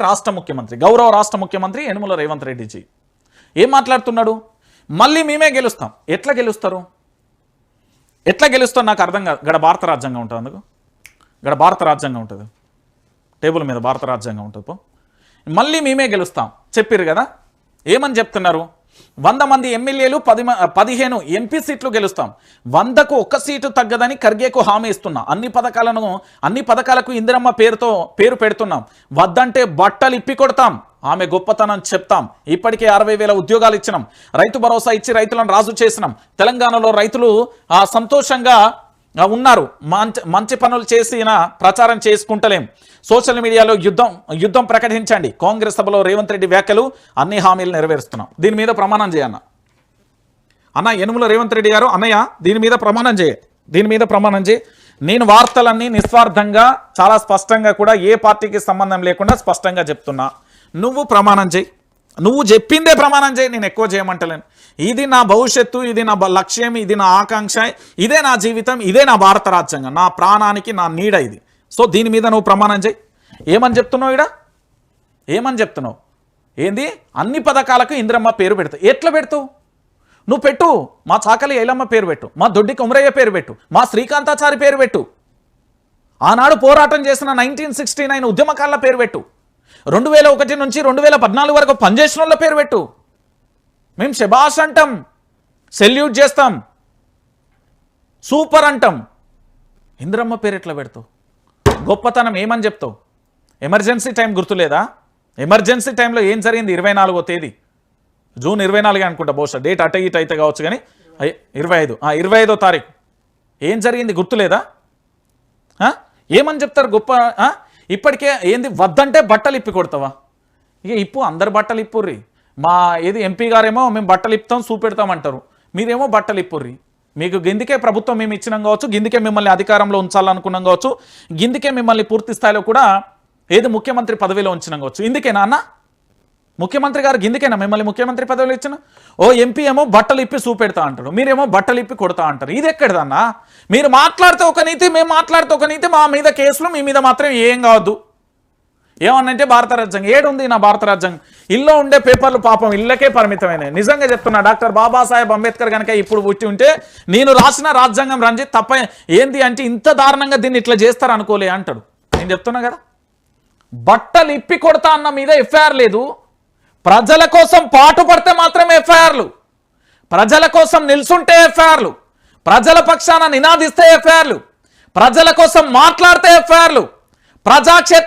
రాష్ట్ర ముఖ్యమంత్రి గౌరవ రాష్ట్ర ముఖ్యమంత్రి యనుమల రేవంత్ రెడ్డిజీ. ఏం మాట్లాడుతున్నాడు? మళ్ళీ మేమే గెలుస్తాం. ఎట్లా గెలుస్తారు? ఎట్లా గెలుస్తాం నాకు అర్థం కాదు. గడ భారత రాజ్యాంగం ఉంటుంది అందుకు. గడ భారత రాజ్యాంగం ఉంటుంది. టేబుల్ మీద భారత రాజ్యాంగం ఉంటుంది పో. మళ్ళీ మేమే గెలుస్తాం. చెప్పారు కదా? ఏమని చెప్తున్నారు? వంద మంది ఎమ్మెల్యేలు పది పదిహేను ఎంపీ సీట్లు గెలుస్తాం. వందకు ఒక్క సీటు తగ్గదని ఖర్గేకు హామీ ఇస్తున్నా. అన్ని పథకాలను అన్ని పథకాలకు ఇందిరమ్మ పేరుతో పేరు పెడుతున్నాం. వద్దంటే బట్టలు ఇప్పి కొడతాం. ఆమె గొప్పతనం చెప్తాం. ఇప్పటికే అరవై వేల ఉద్యోగాలు ఇచ్చినాం. రైతు భరోసా ఇచ్చి రైతులను రాజు చేసినాం. తెలంగాణలో రైతులు ఆ, సంతోషంగా ఉన్నారు. మంచి మంచి పనులు చేసిన ప్రచారం చేసుకుంటలేం. సోషల్ మీడియాలో యుద్ధం యుద్ధం ప్రకటించండి. కాంగ్రెస్ సభలో రేవంత్ రెడ్డి వ్యాఖ్యలు అన్ని హామీలు నెరవేరుస్తున్నాం. దీని మీద ప్రమాణం చేయన్న అన్న యనుముల రేవంత్ రెడ్డి గారు అన్నయ్య దీని మీద ప్రమాణం చేయ. దీని మీద ప్రమాణం చేయి. నేను వార్తలన్నీ నిస్వార్థంగా చాలా స్పష్టంగా కూడా ఏ పార్టీకి సంబంధం లేకుండా స్పష్టంగా చెప్తున్నా. నువ్వు ప్రమాణం చేయి. నువ్వు చెప్పిందే ప్రమాణం చేయి నేను ఎక్కువ చేయమంటలేను. ఇది నా భవిష్యత్తు ఇది నా లక్ష్యం ఇది నా ఆకాంక్ష ఇదే నా జీవితం ఇదే నా భారత రాజ్యాంగం. నా ప్రాణానికి నా నీడ ఇది. సో దీని మీద నువ్వు ప్రమాణం చేయి. ఏమని చెప్తున్నావు ఇడ ఏమని చెప్తున్నావు? ఏంది? అన్ని పథకాలకు ఇంద్రమ్మ పేరు పెడతావు ఎట్లా పెడతావు నువ్వు పెట్టు. మా చాకలి ఐలమ్మ పేరు పెట్టు. మా దొడ్డి కుమరయ్య పేరు పెట్టు. మా శ్రీకాంతాచారి పేరు పెట్టు. ఆనాడు పోరాటం చేసిన నైన్టీన్ సిక్స్టీ నైన్ ఉద్యమకారుల పేరు పెట్టు. రెండు వేల ఒకటి నుంచి రెండు వేల పద్నాలుగు వరకు పనిచేసిన వాళ్ళ పేరు పెట్టు. మేము శబాష్ అంటాం సెల్యూట్ చేస్తాం సూపర్ అంటాం. ఇంద్రమ్మ పేరు ఎట్లా పెడతావు? గొప్పతనం ఏమని చెప్తావు? ఎమర్జెన్సీ టైం గుర్తులేదా? ఎమర్జెన్సీ టైంలో ఏం జరిగింది? ఇరవై నాలుగో తేదీ. జూన్ ఇరవై నాలుగే అనుకుంటా బహుశా డేట్ అట ఇటు అయితే కావచ్చు కానీ ఇరవై ఐదు. ఆ, ఇరవై ఐదో తారీఖు. ఏం జరిగింది? గుర్తులేదా? ఏమని చెప్తారు? గొప్ప ఇప్పటికే ఏంది వద్దంటే బట్టలు ఇప్పి కొడతావా? ఇక ఇప్పు అందరు బట్టలు ఇప్పుర్రి. మా ఏది ఎంపీ గారేమో మేము బట్టలు ఇప్పుతాం చూపెడతాం అంటారు. మీరేమో బట్టలు ఇప్పుర్రి. మీకు గిందికే ప్రభుత్వం మేము ఇచ్చినాం కావచ్చు గిందికే మిమ్మల్ని అధికారంలో ఉంచాలనుకున్నాం కావచ్చు గిందికే మిమ్మల్ని పూర్తి స్థాయిలో కూడా ఏది ముఖ్యమంత్రి పదవిలో ఉంచినాం కావచ్చు. ఇందుకేనా అన్న? ముఖ్యమంత్రి గారికి గిందికేనా మిమ్మల్ని ముఖ్యమంత్రి పదవులు ఇచ్చిన? ఓ ఎంపీ ఏమో బట్టలు ఇప్పి చూపెడతా అంటాడు. మీరేమో బట్టలు ఇప్పి కొడతా అంటారు. ఇది ఎక్కడిదన్నా? మీరు మాట్లాడితే ఒక నీతి మేము మాట్లాడితే ఒక నీతి మా మీద కేసులు మీ మీద మాత్రం ఏం కావద్దు. ఏమన్నంటే భారత రాజ్యాంగం. ఏడుంది నా భారత రాజ్యాంగం. ఇల్లు ఉండే పేపర్లు పాపం ఇళ్ళకే పరిమితమైనవి. నిజంగా చెప్తున్నా డాక్టర్ బాబాసాహెబ్ అంబేద్కర్ కనుక ఇప్పుడు పుట్టి ఉంటే నేను రాసిన రాజ్యాంగం రంజిత్ తప్ప ఏంది అంటే ఇంత దారుణంగా దీన్ని ఇట్లా చేస్తారు అనుకోలే అంటాడు. నేను చెప్తున్నా కదా. బట్టలు ఇప్పి కొడతా అన్న మీద ఎఫ్ఐఆర్ లేదు. ప్రజల కోసం పాటు పడితే మాత్రమే ఎఫ్ఐఆర్లు. ప్రజల కోసం నిల్చుంటే ఎఫ్ఐఆర్లు. ప్రజల పక్షాన నినాదిస్తే ఎఫ్ఐఆర్లు. ప్రజల కోసం మాట్లాడితే ఎఫ్ఐఆర్లు. ప్రజాక్షేత్ర